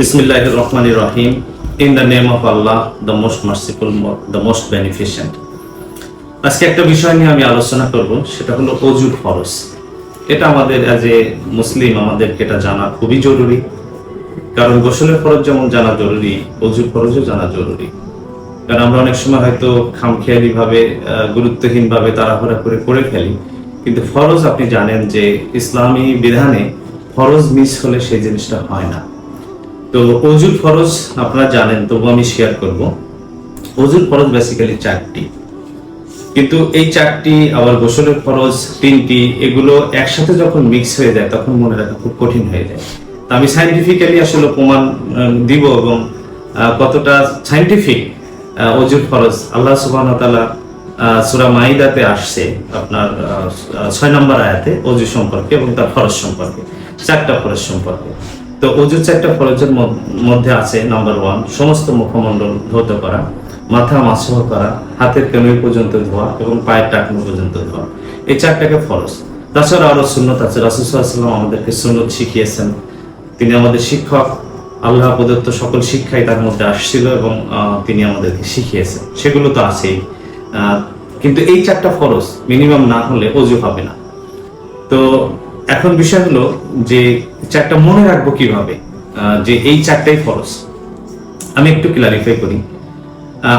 বিসমিল্লাহ রহমান রহিম। In the name of Allah the most merciful the most beneficent আজকে একটা বিষয় নিয়ে আমি আলোচনা করব, সেটা হলো অজুর ফরজ। এটা আমাদের অ্যাজ এ মুসলিম, আমাদেরকে এটা জানা খুবই জরুরি। কারণ গোসলের ফরজ যেমন জানা জরুরি, অজুর ফরজও জানা জরুরি। কারণ আমরা অনেক সময় হয়তো খামখেয়ালি ভাবে গুরুত্বহীন ভাবে তাড়াহুড়া করে করে ফেলি। কিন্তু ফরজ আপনি জানেন যে ইসলামী বিধানে ফরজ মিস হলে সেই জিনিসটা হয় না। তো অজুর ফরজ আপনারা জানেন তবু আমি শেয়ার করব। অজুর ফরজ বেসিক্যালি চারটি। কিন্তু এই চারটি, আবার গোসলের ফরজ, তিনটি, এগুলো একসাথে যখন মিক্স হয়ে যায়, তখন মনে রাখা খুব কঠিন হয়ে যায়। তা আমি সাইন্টিফিক্যালি আসলে প্রমাণ দিব এবং কতটা সাইন্টিফিক অজুর ফরজ। আল্লাহ সুবাহ তাআলা সুরা মাইদাতে আসছে আপনার ছয় নম্বর আয়াতে অজু সম্পর্কে এবং তার ফরজ সম্পর্কে, চারটা ফরজ সম্পর্কে। তো অজুর চারটা ফরজের মধ্যে আছে নাম্বার ওয়ান সমস্ত মুখমণ্ডল ধৌত করা, মাথা মাসহ করা, হাতের কেনুই পর্যন্ত ধোয়া এবং পায়ের টাকনো পর্যন্ত ধোয়া। এই চারটাকে ফরজ। তাছাড়া আরও সুন্নত আছে। রাসুসাল্লাম আমাদেরকে সুন্নত শিখিয়েছেন। তিনি আমাদের শিক্ষক। আল্লাহ প্রদত্ত সকল শিক্ষাই তার মধ্যে আসছিল এবং তিনি আমাদেরকে শিখিয়েছেন। সেগুলো তো আছেই। কিন্তু এই চারটা ফরজ মিনিমাম না হলে অজু হবে না। তো এখন বিষয় হলো যে চারটা মনে রাখব কীভাবে? যে এই চারটাই ফরজ আমি একটু ক্লারিফাই করি।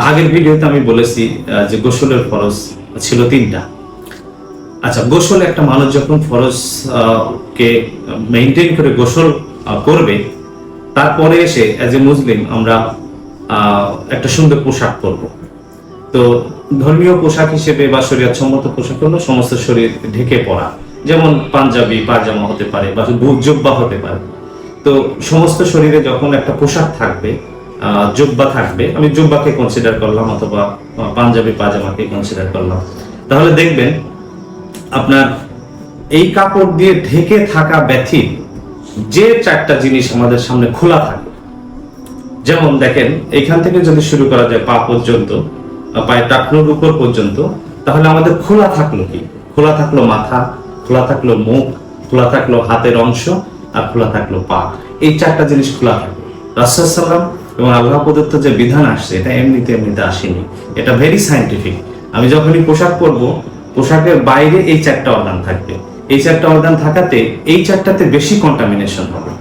আগের ভিডিওতে আমি বলেছি যে গোসলের ফরজ ছিল তিনটা। আচ্ছা গোসল একটা মানুষ যখন ফরজ কে মেনটেন করে গোসল করবে, তারপরে এসে অ্যাজ এ মুসলিম আমরা একটা সুন্দর পোশাক পরব। তো ধর্মীয় পোশাক হিসেবে বা শরীয়ত সম্মত পোশাক হলো সমস্ত শরীর ঢেকে পড়া। যেমন পাঞ্জাবি পাজামা হতে পারে বা জুব্বা হতে পারে। তো সমস্ত শরীরে যখন একটা পোশাক থাকবে জুব্বা থাকবে, আমি জুব্বাকে কনসিডার করলাম অথবা পাঞ্জাবি পাজামাকে কনসিডার করলাম। তাহলে দেখবেন, আপনার এই কাপড় দিয়ে ঢেকে থাকা ব্যথিত যে চারটা জিনিস আমাদের সামনে খোলা থাকে যেমন দেখেন, এখান থেকে যদি শুরু করা যায় পা পর্যন্ত পায়ের টাকনোর উপর পর্যন্ত, তাহলে আমাদের খোলা থাকল কি? খোলা থাকল মাথা খোলা থাকল মুখ, খোলা থাকল হাতের অংশ আর খোলা থাকল পা। এই চারটা জিনিস খোলা থাকল। রাসুসাল্লাম এবং আল্লাহ প্রদত্ত যে বিধান আসছে, এটা এমনিতে এমনিতে আসেনি। এটা ভেরি সাইন্টিফিক আমি যখনই পোশাক পরবো, পোশাকের বাইরে এই চারটা অর্গান থাকবে। এই চারটা অর্গান থাকাতে এই চারটাতে বেশি কন্টামিনেশন হবে।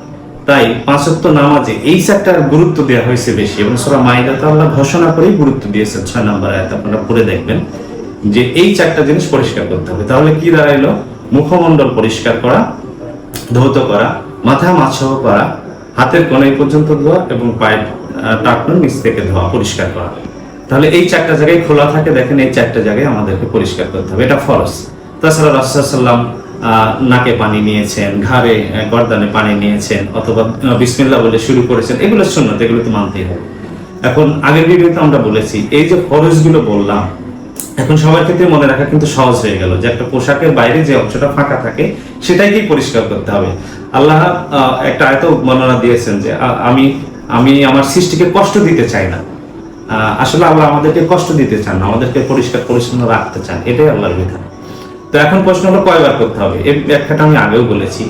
তাই পাঁচত্ব নামাজে এই চারটার গুরুত্ব দেওয়া হয়েছে বেশি এবং সোরা মাইদাতে আল্লাহ ঘোষণা করেই গুরুত্ব দিয়েছে ছয় নম্বর আয়াত আপনারা পড়ে দেখবেন যে এই চারটা জিনিস পরিষ্কার করতে হবে। তাহলে কি দাঁড়াইলো? মুখমণ্ডল পরিষ্কার করা ধৌত করা মাথা মাছহ করা হাতের কোনাই পর্যন্ত ধোয়া এবং পায়ের টাকনুর নিচ থেকে ধোয়া পরিষ্কার করা। তাহলে এই চারটা জায়গায় খোলা থাকে দেখেন এই চারটা জায়গায় আমাদেরকে পরিষ্কার করতে হবে। এটা ফরজ। তাছাড়া রাসুসাল্লাম নাকে পানি নিয়েছেন ঘাড়ে গর্দানে পানি নিয়েছেন অথবা আহ, বিসমিল্লাহ বলে শুরু করেছেন এগুলো সুন্নত এগুলো তো মানতেই হবে। এখন আগের ভিডিওতে আমরা বলেছি এই যে ফরজগুলো বললাম এখন সবার ক্ষেত্রে মনে রাখা কিন্তু সহজ হয়ে গেল যে একটা পোশাকের বাইরে যে অংশটা ফাঁকা থাকে, সেটাকেই পরিষ্কার করতে হবে। আল্লাহ একটা আয়ত বর্ণনা দিয়েছেন যে আমি আমি আমার সৃষ্টিকে কষ্ট দিতে চাই না। আসলে আল্লাহ আমাদেরকে কষ্ট দিতে চান আমাদেরকে পরিষ্কার পরিচ্ছন্ন রাখতে চান। এটাই আল্লাহর বিধান। তো এখন প্রশ্ন হলো কয়বার করতে হবে? এর ব্যাখ্যাটা আমি আগেও বলেছি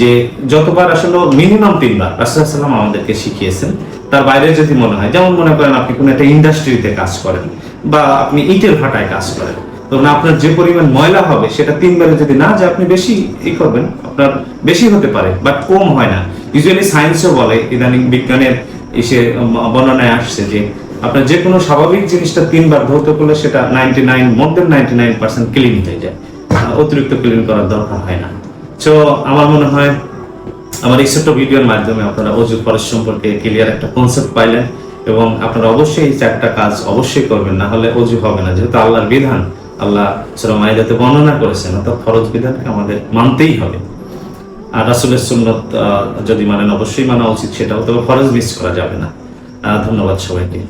যে, যতবার আসলে মিনিমাম তিনবার রাসুলাম আমাদেরকে শিখিয়েছেন, তার বাইরে যদি মনে হয়, যেমন মনে করেন আপনি কোনো একটা ইন্ডাস্ট্রিতে কাজ করেন বা আপনি ইটের ভাটায় কাজ করেন। তখন আপনার যে পরিমাণ ময়লা হবে, সেটা তিনবারে যদি না যায়, আপনি বেশি ই করবেন। আপনার বেশি হতে পারে বাট কম হয় না। ইউজুয়ালি সায়েন্সও বলে, ইদানিং বিজ্ঞানের এসে বর্ণনায় আসছে যে, আপনার যে কোনো স্বাভাবিক জিনিসটা তিনবার ধরতে করলে সেটা ninety nine more than ninety nine percent clean হয়ে যায়। অতিরিক্ত ক্লিন করার দরকার হয় না। তো আমার মনে হয়, আমার এই ছোট্ট ভিডিওর মাধ্যমে আপনারা অজু ফরজ সম্পর্কে ক্লিয়ার একটা কনসেপ্ট পাইলেন। এবং আপনারা অবশ্যই এই চারটা কাজ অবশ্যই করবেন, না হলে অজু হবে না। যেহেতু আল্লাহর বিধান, আল্লাহ মায়েদাতে বর্ণনা করেছেন, অর্থাৎ ফরজ বিধানকে আমাদের মানতেই হবে। আর রাসুলের সুন্নত যদি মানেন, অবশ্যই মানা উচিত সেটাও, তবে ফরজ মিস করা যাবে না। ধন্যবাদ সবাইকে।